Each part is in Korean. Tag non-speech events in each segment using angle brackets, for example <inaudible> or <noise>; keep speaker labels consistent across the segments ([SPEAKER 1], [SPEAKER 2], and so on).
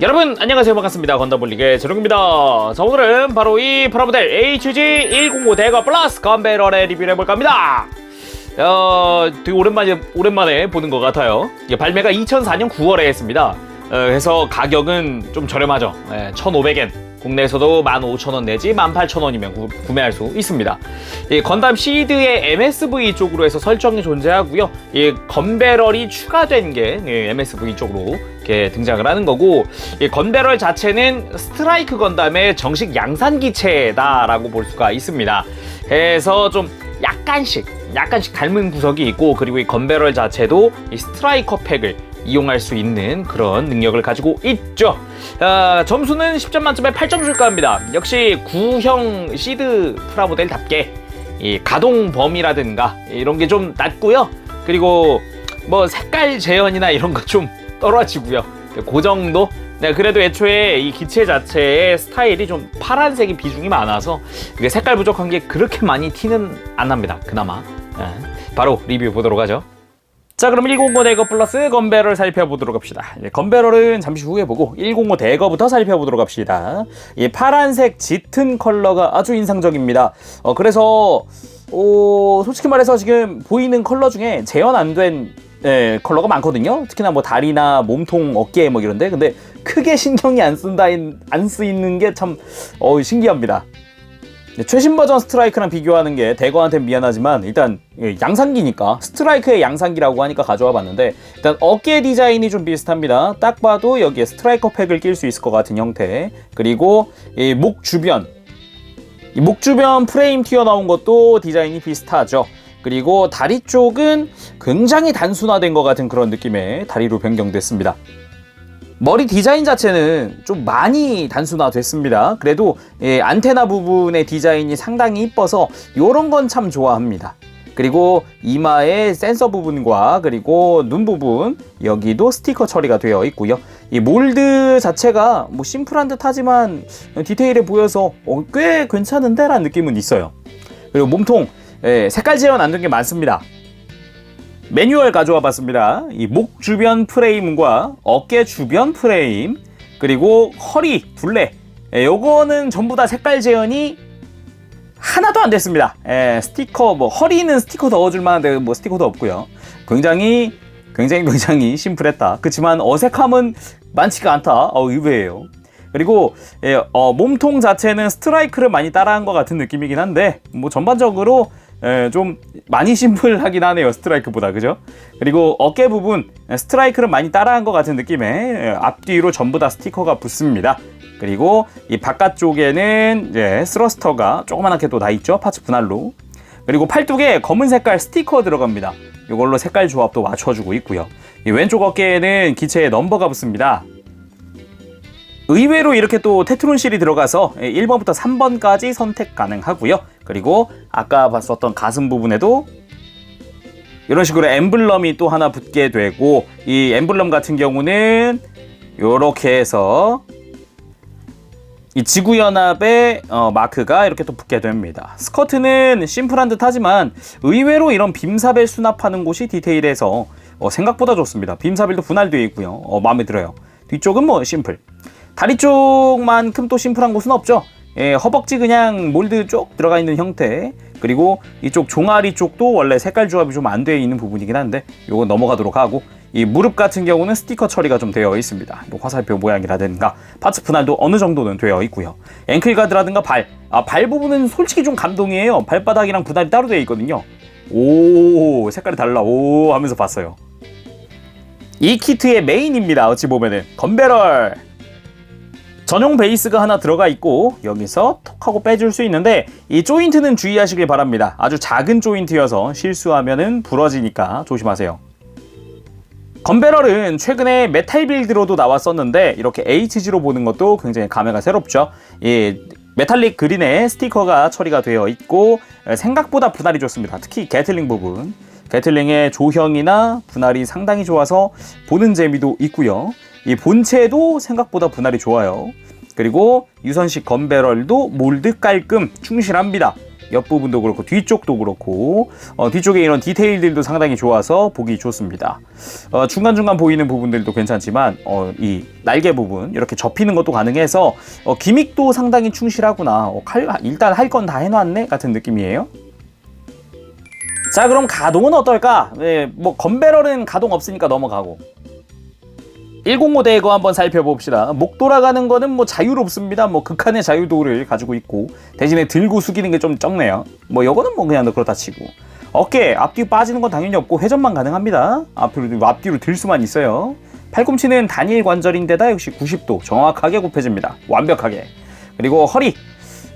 [SPEAKER 1] 여러분 안녕하세요. 반갑습니다. 건담블리그의 제롱입니다. 자 오늘은 바로 이 프라모델 HG105 대거 플러스 건베럴의 리뷰를 해볼까 합니다. 어, 되게 오랜만에 오랜만에 보는 것 같아요. 이게 발매가 2004년 9월에 했습니다. 어, 그래서 가격은 좀 저렴하죠. 네, 1,500엔. 국내에서도 15,000원 내지 18,000원이면 구매할 수 있습니다. 이 건담 시드의 MSV 쪽으로 해서 설정이 존재하고요. 이 건배럴이 추가된 게 예, MSV 쪽으로 이렇게 등장을 하는 거고 이 건배럴 자체는 스트라이크 건담의 정식 양산 기체다라고 볼 수가 있습니다. 그래서 좀 약간씩 약간씩 닮은 구석이 있고 그리고 이 건배럴 자체도 이 스트라이커 팩을 이용할 수 있는 그런 능력을 가지고 있죠. 아, 점수는 10점 만점에 8점 줄까 합니다. 역시 구형 시드 프라모델답게 이 가동 범위라든가 이런 게 좀 낮고요. 그리고 뭐 색깔 재현이나 이런 거 좀 떨어지고요. 그 정도. 네, 그래도 애초에 이 기체 자체의 스타일이 좀 파란색이 비중이 많아서 이게 색깔 부족한 게 그렇게 많이 티는 안 납니다. 그나마. 네, 바로 리뷰 보도록 하죠. 자 그럼 105 대거 플러스 건배럴 살펴보도록 합시다 예, 건배럴은 잠시 후에 보고 105 대거부터 살펴보도록 합시다 이 파란색 짙은 컬러가 아주 인상적입니다 어, 그래서 어, 솔직히 말해서 지금 보이는 컬러 중에 재현 안된 예, 컬러가 많거든요. 특히나 뭐 다리나 몸통 어깨 뭐 이런데. 근데 크게 신경이 안 쓴다 안 쓰이는 게 참 어, 신기합니다. 네, 최신 버전 스트라이크랑 비교하는 게 대거한테 미안하지만 일단 양산기니까. 스트라이크의 양산기라고 하니까 가져와 봤는데 일단 어깨 디자인이 좀 비슷합니다. 딱 봐도 여기에 스트라이커 팩을 낄 수 있을 것 같은 형태. 그리고 이목 주변. 이목 주변 프레임 튀어나온 것도 디자인이 비슷하죠. 그리고 다리 쪽은 굉장히 단순화된 것 같은 그런 느낌의 다리로 변경됐습니다. 머리 디자인 자체는 좀 많이 단순화됐습니다. 그래도 예, 안테나 부분의 디자인이 상당히 이뻐서 이런 건 참 좋아합니다. 그리고 이마의 센서 부분과 그리고 눈 부분 여기도 스티커 처리가 되어 있고요. 이 몰드 자체가 뭐 심플한 듯하지만 디테일해 보여서 어, 꽤 괜찮은데라는 느낌은 있어요. 그리고 몸통 예, 색깔 재현 안된 게 많습니다. 매뉴얼 가져와 봤습니다. 이 목 주변 프레임과 어깨 주변 프레임 그리고 허리 둘레 예, 요거는 전부 다 색깔 재현이 하나도 안 됐습니다. 예, 스티커 뭐 허리는 스티커 넣어줄 만한데 뭐 스티커도 없고요. 굉장히 굉장히 굉장히 심플했다. 그렇지만 어색함은 많지가 않다. 어, 의외예요. 그리고 예, 어, 몸통 자체는 스트라이크를 많이 따라한 것 같은 느낌이긴 한데 뭐 전반적으로 예, 좀 많이 심플하긴 하네요 스트라이크보다 그죠? 그리고 어깨 부분 스트라이크를 많이 따라한 것 같은 느낌에 예, 앞뒤로 전부 다 스티커가 붙습니다. 그리고 이 바깥쪽에는 이제 스러스터가 조그만하게 또 나 있죠 파츠 분할로. 그리고 팔뚝에 검은 색깔 스티커 들어갑니다. 이걸로 색깔 조합도 맞춰주고 있고요. 이 왼쪽 어깨에는 기체에 넘버가 붙습니다. 의외로 이렇게 또 테트론실이 들어가서 1번부터 3번까지 선택 가능하고요. 그리고 아까 봤었던 가슴 부분에도 이런 식으로 엠블럼이 또 하나 붙게 되고 이 엠블럼 같은 경우는 이렇게 해서 이 지구연합의 어, 마크가 이렇게 또 붙게 됩니다. 스커트는 심플한 듯 하지만 의외로 이런 빔사벨 수납하는 곳이 디테일해서 어, 생각보다 좋습니다. 빔사벨도 분할되어 있고요. 어, 마음에 들어요. 뒤쪽은 뭐 심플. 다리 쪽만큼 또 심플한 곳은 없죠. 예, 허벅지 그냥 몰드 쪽 들어가 있는 형태 그리고 이쪽 종아리 쪽도 원래 색깔 조합이 좀안 되어 있는 부분이긴 한데 요거 넘어가도록 하고 이 무릎 같은 경우는 스티커 처리가 좀 되어 있습니다. 화살표 모양이라든가 파츠 분할도 어느 정도는 되어 있고요. 앵클 가드라든가 발, 아, 발 부분은 솔직히 좀 감동이에요. 발바닥이랑 분할이 따로 되어 있거든요. 오, 색깔이 달라. 오 하면서 봤어요. 이 키트의 메인입니다. 어찌 보면은 건배럴 전용 베이스가 하나 들어가 있고 여기서 톡 하고 빼줄 수 있는데 이 조인트는 주의하시길 바랍니다. 아주 작은 조인트여서 실수하면 부러지니까 조심하세요. 건배럴은 최근에 메탈 빌드로도 나왔었는데 이렇게 HG로 보는 것도 굉장히 감회가 새롭죠. 이 메탈릭 그린에 스티커가 처리가 되어 있고 생각보다 분할이 좋습니다. 특히 게틀링 부분. 게틀링의 조형이나 분할이 상당히 좋아서 보는 재미도 있고요. 이 본체도 생각보다 분할이 좋아요. 그리고 유선식 건배럴도 몰드 깔끔 충실합니다. 옆부분도 그렇고 뒤쪽도 그렇고 어, 뒤쪽에 이런 디테일들도 상당히 좋아서 보기 좋습니다. 어, 중간중간 보이는 부분들도 괜찮지만 어, 이 날개 부분 이렇게 접히는 것도 가능해서 어, 기믹도 상당히 충실하구나. 어, 칼- 일단 할 건 다 해놨네 같은 느낌이에요. 자 그럼 가동은 어떨까? 네, 뭐 건배럴은 가동 없으니까 넘어가고 105 대거 한번 살펴봅시다. 목 돌아가는 거는 뭐 자유롭습니다. 뭐 극한의 자유도를 가지고 있고 대신에 들고 숙이는 게 좀 적네요. 뭐 요거는 뭐 그냥 그렇다 치고 어깨 앞뒤 빠지는 건 당연히 없고 회전만 가능합니다. 앞으로 앞뒤로 들 수만 있어요. 팔꿈치는 단일 관절인데다 역시 90도 정확하게 굽혀집니다. 완벽하게. 그리고 허리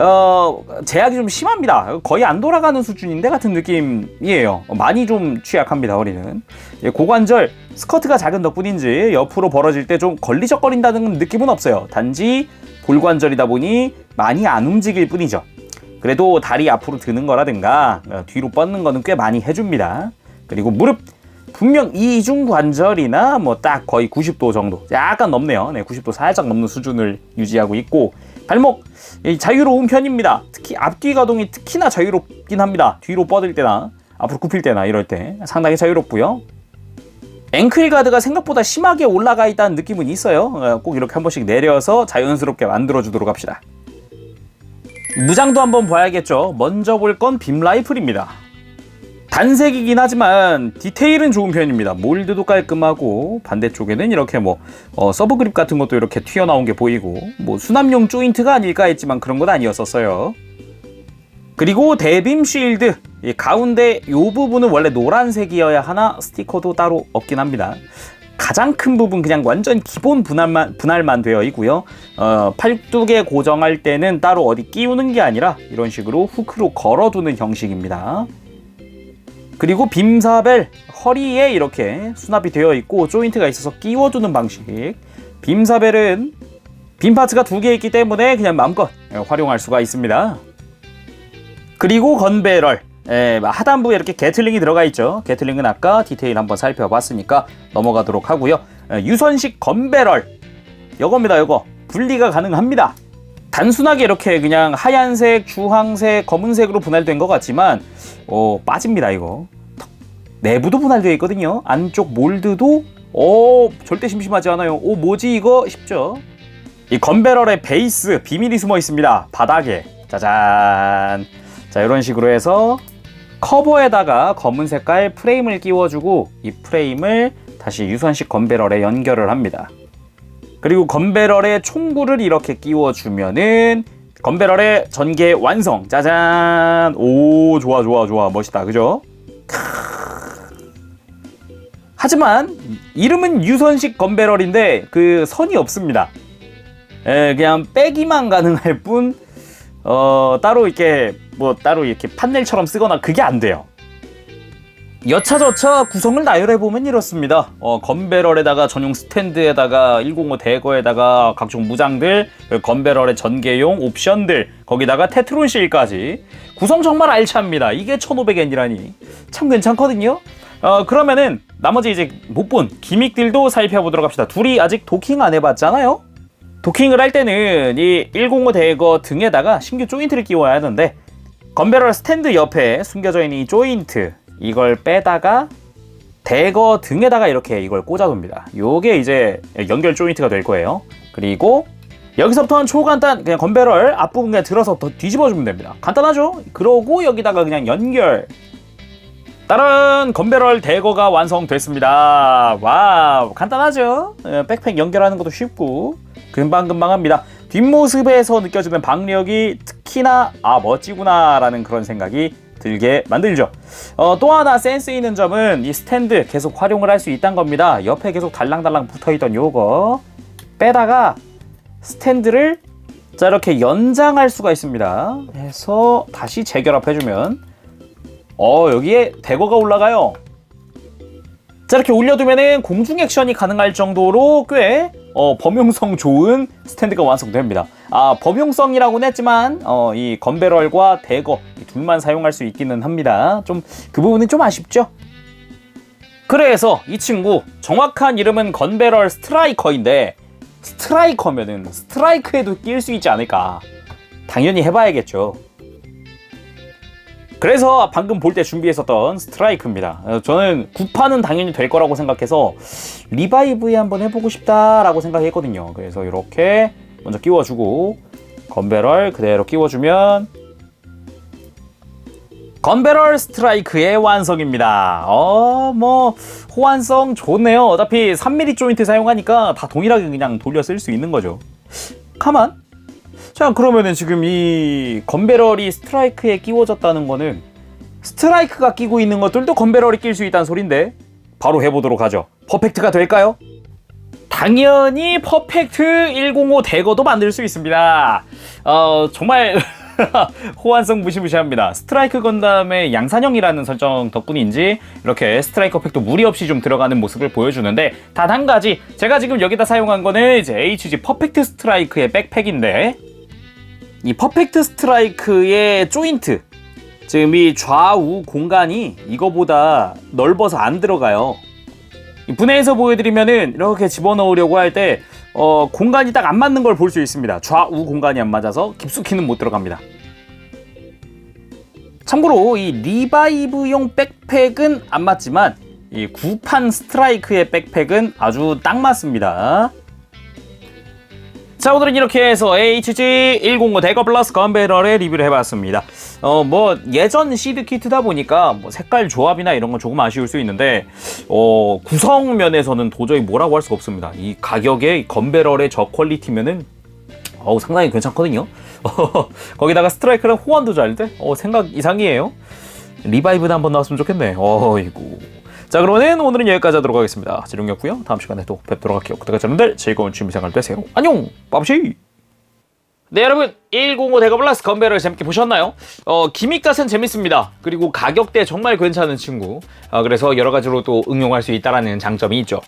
[SPEAKER 1] 어, 제약이 좀 심합니다. 거의 안 돌아가는 수준인데 같은 느낌이에요. 많이 좀 취약합니다, 허리는. 예, 고관절, 스커트가 작은 덕분인지 옆으로 벌어질 때 좀 걸리적거린다는 느낌은 없어요. 단지 골관절이다 보니 많이 안 움직일 뿐이죠. 그래도 다리 앞으로 드는 거라든가 어, 뒤로 뻗는 거는 꽤 많이 해줍니다. 그리고 무릎 분명 이중 관절이나 뭐 딱 거의 90도 정도 약간 넘네요. 네, 90도 살짝 넘는 수준을 유지하고 있고 발목 이 자유로운 편입니다. 특히 앞뒤 가동이 특히나 자유롭긴 합니다. 뒤로 뻗을 때나 앞으로 굽힐 때나 이럴 때 상당히 자유롭고요. 앵클 가드가 생각보다 심하게 올라가 있다는 느낌은 있어요. 어, 꼭 이렇게 한 번씩 내려서 자연스럽게 만들어 주도록 합시다. 무장도 한번 봐야겠죠. 먼저 볼 건 빔 라이플입니다. 단색이긴 하지만 디테일은 좋은 편입니다. 몰드도 깔끔하고 반대쪽에는 이렇게 뭐 어, 서브 그립 같은 것도 이렇게 튀어나온 게 보이고 뭐 수납용 조인트가 아닐까 했지만 그런 건 아니었었어요. 그리고 대빔 쉴드 이 가운데 이 부분은 원래 노란색이어야 하나 스티커도 따로 없긴 합니다. 가장 큰 부분 그냥 완전 기본 분할만 분할만 되어 있고요. 어, 팔뚝에 고정할 때는 따로 어디 끼우는 게 아니라 이런 식으로 후크로 걸어두는 형식입니다. 그리고 빔사벨 허리에 이렇게 수납이 되어 있고 조인트가 있어서 끼워두는 방식. 빔사벨은 빔 파츠가 두 개 있기 때문에 그냥 마음껏 활용할 수가 있습니다. 그리고 건배럴. 예, 하단부에 이렇게 게틀링이 들어가 있죠. 게틀링은 아까 디테일 한번 살펴봤으니까 넘어가도록 하고요. 예, 유선식 건배럴. 요겁니다, 요거. 분리가 가능합니다. 단순하게 이렇게 그냥 하얀색, 주황색, 검은색으로 분할된 것 같지만 어, 빠집니다, 이거. 내부도 분할되어 있거든요. 안쪽 몰드도 어, 절대 심심하지 않아요. 오, 뭐지 이거 싶죠? 이 건배럴의 베이스 비밀이 숨어 있습니다. 바닥에. 짜잔. 자, 이런 식으로 해서 커버에다가 검은 색깔 프레임을 끼워주고 이 프레임을 다시 유선식 건배럴에 연결을 합니다. 그리고 건배럴에 총구를 이렇게 끼워주면은 건배럴의 전개 완성. 짜잔. 오, 좋아, 좋아, 좋아. 멋있다. 그죠? 하지만 이름은 유선식 건배럴인데 그 선이 없습니다. 에, 그냥 빼기만 가능할 뿐 어, 따로 이렇게 뭐 따로 이렇게 판넬처럼 쓰거나 그게 안 돼요. 여차저차 구성을 나열해 보면 이렇습니다. 어, 건배럴에다가 전용 스탠드에다가 105 대거에다가 각종 무장들, 그리고 건배럴의 전개용 옵션들, 거기다가 테트론 실까지 구성 정말 알찹니다. 이게 1,500엔이라니 참 괜찮거든요. 어, 그러면은 나머지 이제 못 본 기믹들도 살펴보도록 합시다. 둘이 아직 도킹 안 해봤잖아요. 도킹을 할 때는 이 105 대거 등에다가 신규 조인트를 끼워야 하는데 건배럴 스탠드 옆에 숨겨져 있는 이 조인트 이걸 빼다가 대거 등에다가 이렇게 이걸 꽂아둡니다. 요게 이제 연결 조인트가 될 거예요. 그리고 여기서부터는 초간단 그냥 건배럴 앞부분 그냥 들어서 더 뒤집어주면 됩니다. 간단하죠? 그러고 여기다가 그냥 연결 다른 건배럴 대거가 완성됐습니다. 와우 간단하죠? 예, 백팩 연결하는 것도 쉽고 금방금방 합니다. 뒷모습에서 느껴지는 박력이 특히나 아 멋지구나 라는 그런 생각이 들게 만들죠. 어, 또 하나 센스 있는 점은 이 스탠드 계속 활용을 할 수 있다는 겁니다. 옆에 계속 달랑달랑 붙어있던 요거 빼다가 스탠드를 자 이렇게 연장할 수가 있습니다. 해서 다시 재결합해주면 어 여기에 대거가 올라가요. 자 이렇게 올려두면은 공중 액션이 가능할 정도로 꽤 어, 범용성 좋은 스탠드가 완성됩니다. 아 범용성이라고는 했지만 어, 이 건배럴과 대거 이 둘만 사용할 수 있기는 합니다. 좀 그 부분은 좀 아쉽죠. 그래서 이 친구 정확한 이름은 건배럴 스트라이커인데 스트라이커면은 스트라이크에도 낄수 있지 않을까. 당연히 해봐야겠죠.
[SPEAKER 2] 그래서 방금 볼 때 준비했었던 스트라이크입니다. 어, 저는 구파는 당연히 될 거라고 생각해서 리바이브에 한번 해보고 싶다라고 생각했거든요. 그래서 이렇게 먼저 끼워주고 건배럴 그대로 끼워주면 건배럴 스트라이크의 완성입니다. 어, 뭐, 호환성 좋네요. 어차피 3mm 조인트 사용하니까 다 동일하게 그냥 돌려 쓸 수 있는 거죠. 가만. 자, 그러면은 지금 이 건배럴이 스트라이크에 끼워졌다는 거는 스트라이크가 끼고 있는 것들도 건배럴이 낄 수 있다는 소린데 바로 해보도록 하죠. 퍼펙트가 될까요? 당연히 퍼펙트 105 대거도 만들 수 있습니다. 어, 정말 <laughs> <laughs> 호환성 무시무시합니다. 스트라이크 건담의 양산형이라는 설정 덕분인지 이렇게 스트라이커 팩도 무리 없이 좀 들어가는 모습을 보여주는데 단 한 가지 제가 지금 여기다 사용한 거는 이제 HG 퍼펙트 스트라이크의 백팩인데 이 퍼펙트 스트라이크의 조인트 지금 이 좌우 공간이 이거보다 넓어서 안 들어가요. 이 분해해서 보여드리면은 이렇게 집어넣으려고 할 때 어, 공간이 딱 안 맞는 걸 볼 수 있습니다. 좌우 공간이 안 맞아서 깊숙이는 못 들어갑니다. 참고로 이 리바이브용 백팩은 안 맞지만 이 구판 스트라이크의 백팩은 아주 딱 맞습니다. 자 오늘은 이렇게 해서 HG105 대거 플러스 건배럴의 리뷰를 해봤습니다. 어 뭐 예전 시드 키트다 보니까 뭐 색깔 조합이나 이런 건 조금 아쉬울 수 있는데 어 구성 면에서는 도저히 뭐라고 할 수가 없습니다. 이 가격에 건배럴의 저 퀄리티면은 어우 상당히 괜찮거든요. <laughs> 거기다가 스트라이크랑 호환도 잘 돼. 어 생각 이상이에요. 리바이브도 한번 나왔으면 좋겠네. 어이구. 자 그러면 오늘은 여기까지 하도록 하겠습니다. 지룡이었고요. 다음 시간에 또 뵙도록 할게요. 그때까지 여러분들 즐거운 취미생활 되세요. 안녕! 빠브시! 네 여러분 105 대거블라스 건배를 재밌게 보셨나요? 어 기믹 자체는 재밌습니다 그리고 가격대 정말 괜찮은 친구 어, 그래서 여러 가지로 또 응용할 수 있다라는 장점이 있죠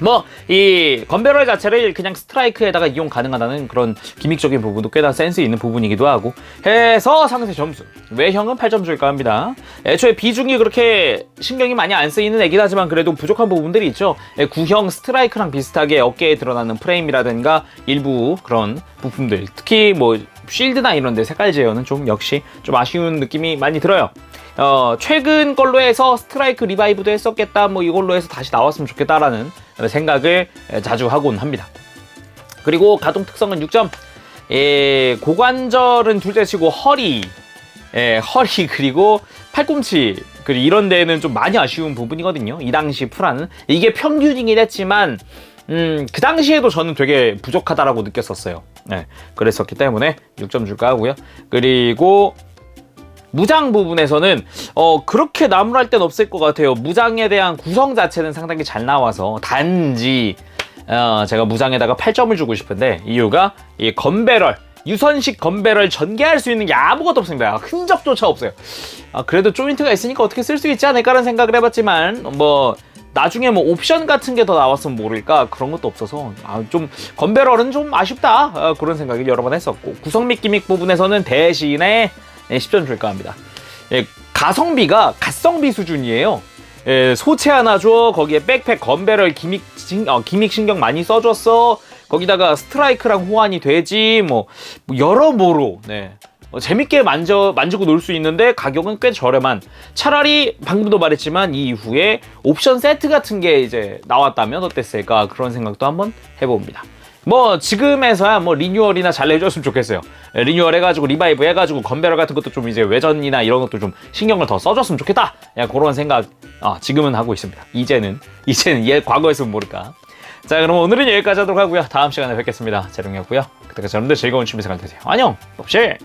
[SPEAKER 2] 뭐 이 건배럴 자체를 그냥 스트라이크에다가 이용 가능하다는 그런 기믹적인 부분도 꽤나 센스 있는 부분이기도 하고 해서 상세 점수. 외형은 8점 줄까 합니다. 애초에 비중이 그렇게 신경이 많이 안 쓰이는 애긴 하지만 그래도 부족한 부분들이 있죠. 예, 구형 스트라이크랑 비슷하게 어깨에 드러나는 프레임이라든가 일부 그런 부품들. 특히 뭐 쉴드나 이런 데 색깔 제어는 좀 역시 좀 아쉬운 느낌이 많이 들어요 어, 최근 걸로 해서 스트라이크 리바이브도 했었겠다, 뭐 이걸로 해서 다시 나왔으면 좋겠다라는 생각을 자주 하곤 합니다. 그리고 가동 특성은 6점. 예, 고관절은 둘째치고 허리, 예, 허리 <laughs> 그리고 팔꿈치 그리고 이런 데는 좀 많이 아쉬운 부분이거든요. 이 당시 프라는 이게 평균이긴 했지만 음, 그 당시에도 저는 되게 부족하다라고 느꼈었어요. 네, 그랬었기 때문에 6점 줄까 하고요. 그리고 무장 부분에서는 어 그렇게 나무랄 땐 없을 것 같아요. 무장에 대한 구성 자체는 상당히 잘 나와서 단지 어 제가 무장에다가 8점을 주고 싶은데 이유가 이 건배럴 유선식 건배럴 전개할 수 있는 게 아무것도 없습니다. 흔적조차 없어요. 아, 그래도 조인트가 있으니까 어떻게 쓸 수 있지 않을까라는 생각을 해봤지만 뭐 나중에 뭐 옵션 같은 게 더 나왔으면 모를까 그런 것도 없어서 아, 좀 건배럴은 좀 아쉽다 아, 그런 생각을 여러 번 했었고 구성 및 기믹 부분에서는 대신에 네, 10점 줄까 합니다. 예, 가성비가 갓성비 수준이에요. 예, 소체 하나 줘 거기에 백팩 건배럴 기믹, 신- 어, 기믹 신경 많이 써줬어 거기다가 스트라이크랑 호환이 되지 뭐, 뭐 여러모로 네. 어, 재밌게 만져 만지고 놀 수 있는데 가격은 꽤 저렴한 차라리 방금도 말했지만 이 이후에 옵션 세트 같은 게 이제 나왔다면 어땠을까 그런 생각도 한번 해봅니다. 뭐 지금에서야 뭐 리뉴얼이나 잘 내줬으면 좋겠어요. 예, 리뉴얼 해가지고 리바이브 해가지고 건배럴 같은 것도 좀 이제 외전이나 이런 것도 좀 신경을 더 써줬으면 좋겠다. 야 그런 생각 아, 지금은 하고 있습니다. 이제는 <laughs> 이제는 얘 과거였으면 모를까. 자 그럼 오늘은 여기까지 하도록 하고요. 다음 시간에 뵙겠습니다. 재룡이었고요. 그때까지 여러분들 즐거운 취미 생활 되세요. 안녕. 봅실.